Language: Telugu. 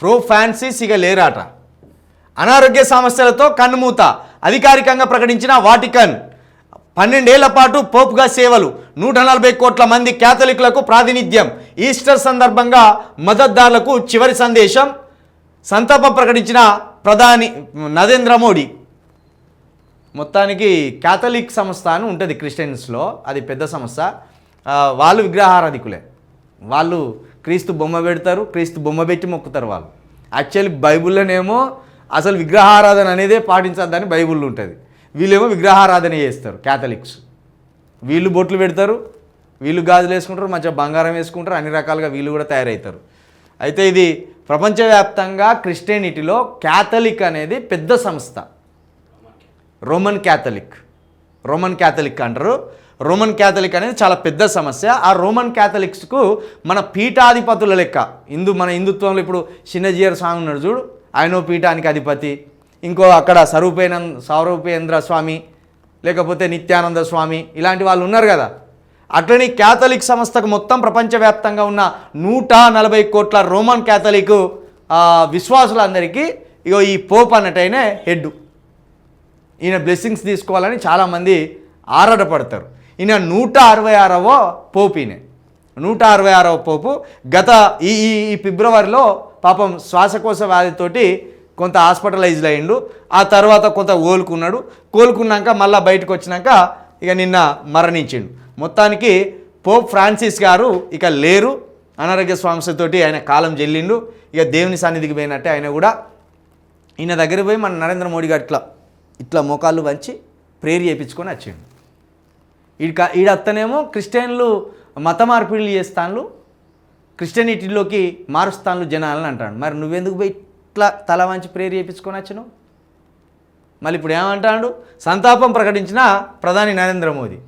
ప్రో ఫ్యాన్సీస్ ఇక లేరాట. అనారోగ్య సమస్యలతో కన్నుమూత అధికారికంగా ప్రకటించిన వాటికన్. పన్నెండేళ్ళ పాటు పోపుగా సేవలు నూట నలభై కోట్ల మంది క్యాథలిక్లకు ప్రాతినిధ్యం. ఈస్టర్ సందర్భంగా మద్దతుదారులకు చివరి సందేశం సంతాపం ప్రకటించిన ప్రధాని నరేంద్ర మోడీ. మొత్తానికి క్యాథలిక్ సంస్థ అని ఉంటుంది క్రిస్టియన్స్లో అది పెద్ద సంస్థ. వాళ్ళు విగ్రహారాధికులే. వాళ్ళు క్రీస్తు బొమ్మ పెడతారు క్రీస్తు బొమ్మ పెట్టి మొక్కుతారు వాళ్ళు. యాక్చువల్లీ బైబుల్లోనేమో అసలు విగ్రహారాధన అనేదే పాటించద్దని బైబిల్లో ఉంటుంది. వీళ్ళేమో విగ్రహారాధన చేస్తారు క్యాథలిక్స్. వీళ్ళు బొట్లు పెడతారు వీళ్ళు గాజులు వేసుకుంటారు మంచిగా బంగారం వేసుకుంటారు అన్ని రకాలుగా వీళ్ళు కూడా తయారవుతారు. అయితే ఇది ప్రపంచవ్యాప్తంగా క్రిస్టియనిటీలో క్యాథలిక్ అనేది పెద్ద సంస్థ. Roman Catholic. రోమన్ క్యాథలిక్ అంటారు. రోమన్ క్యాథలిక్ అనేది చాలా పెద్ద సమస్య. ఆ రోమన్ క్యాథలిక్స్కు మన పీఠాధిపతుల లెక్క. హిందూ మన హిందుత్వంలో ఇప్పుడు చిన్నజీయర్ స్వామి ఉన్నాడు చూడు. ఆయనో పీఠానికి అధిపతి. ఇంకో అక్కడ స్వరూపేనంద స్వరూపేంద్ర స్వామి లేకపోతే నిత్యానంద స్వామి ఇలాంటి వాళ్ళు ఉన్నారు కదా. అట్లనే క్యాథలిక్ సంస్థకు మొత్తం ప్రపంచవ్యాప్తంగా ఉన్న నూట నలభై కోట్ల రోమన్ క్యాథలిక్ విశ్వాసులందరికీ ఇగో ఈ పోప్ అన్నట్టయినే హెడ్ ఈయన బ్లెస్సింగ్స్ తీసుకోవాలని చాలామంది ఆరాటపడతారు. ఈయన నూట అరవై ఆరవ పోపు ఈయన. నూట అరవై ఆరవ పోపు. గత ఈ ఈ ఫిబ్రవరిలో పాపం శ్వాసకోశ వ్యాధితోటి కొంత హాస్పిటలైజ్డ్ అయ్యిండు. ఆ తర్వాత కొంత కోలుకున్నాడు. కోలుకున్నాక మళ్ళీ బయటకు వచ్చినాక ఇక నిన్న మరణించిండు. మొత్తానికి పోప్ ఫ్రాన్సిస్ గారు ఇక లేరు. అనారోగ్య సమస్యతోటి ఆయన కాలం చెల్లిండు ఇక దేవుని సన్నిధికి పోయినట్టే ఆయన కూడా. ఈయన దగ్గర పోయి మన నరేంద్ర మోడీ గారు ఇట్లా ఇట్లా మోకాళ్ళు వంచి ప్రేయర్ చేయించుకొని వచ్చిండు. ఈడ ఈడత్తనేమో క్రిస్టియన్లు మత మార్పిడులు చేస్తాను క్రిస్టియనిటీలోకి మారుస్తాను జనాలని అంటాడు. మరి నువ్వెందుకు పోయి ఇట్లా తల వంచి ప్రేయర్ చేయించుకొని వచ్చినావు? మళ్ళీ ఇప్పుడు ఏమంటాడు? సంతాపం ప్రకటించిన ప్రధాని నరేంద్ర మోదీ.